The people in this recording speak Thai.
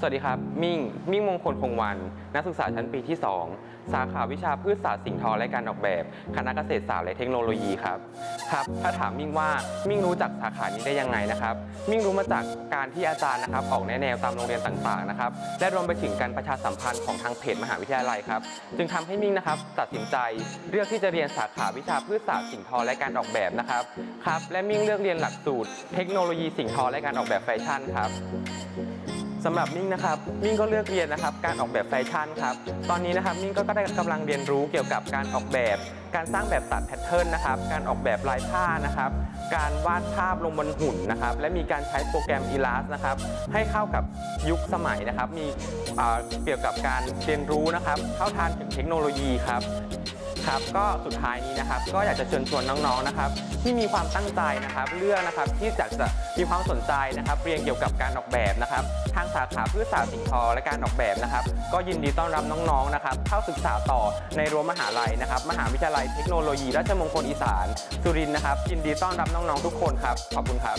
สวัสดีครับ มิ่ง มิ่งมงคลคงวัน นักศึกษาชั้นปีที่ 2 สาขาวิชาพืชศาสตร์สิ่งทอและการออกแบบ คณะเกษตรศาสตร์และเทคโนโลยีครับ ครับ ถ้าถามมิ่งว่า มิ่งรู้จักสาขานี้ได้ยังไงนะครับ มิ่งรู้มาจากการที่อาจารย์นะครับ ออกแนแนวตามโรงเรียนต่างๆนะครับ และรวมไปถึงการประชาสัมพันธ์ของทางเพจมหาวิทยาลัยครับ จึงทำให้มิ่งนะครับ ตัดสินใจเลือกที่จะเรียนสาขาวิชาพืชศาสตร์สิ่งทอและการออกแบบนะครับ ครับ และมิ่งเลือกเรียนหลักสูตร เทคโนโลยีสิ่งทอและการออกแบบแฟชั่นครับ สำหรับมิ่งนะครับมิ่งก็เลือกเรียนนะครับการออกแบบแฟชั่นครับตอนนี้นะครับมิ่งก็ได้กำลังเรียนรู้เกี่ยวกับการออกแบบ การสร้างแบบตัดแพทเทิร์นนะครับการออกแบบลายผ้านะครับการวาดภาพลงบนหุ่นนะครับและมีการใช้โปรแกรม e l a s นะครับให้เข้ากับยุคสมัยนะครับมีเกี่ยวกับการเรียนรู้นะครับเข้าทานถึงเทคโนโลยีครับ ครับก็สุดท้ายนี้นะครับก็อยากจะเชิญชวนน้องๆนะครับที่มีความตั้งใจนะครับเลือกนะครับที่จะจะมีความสนใจนะครับเรียนเกี่ยวกับการออกแบบนะครับทางสาขาพืชศาสตร์สิ่งทอและการออกแบบนะครับก็ยินดีต้อนรับน้องๆนะครับเข้าศึกษาต่อในรั้วมหาลัยนะครับมหาวิทยาลัยเทคโนโลยีราชมงคลอีสานสุรินทร์นะครับยินดีต้อนรับน้องๆทุกคนครับขอบคุณครับ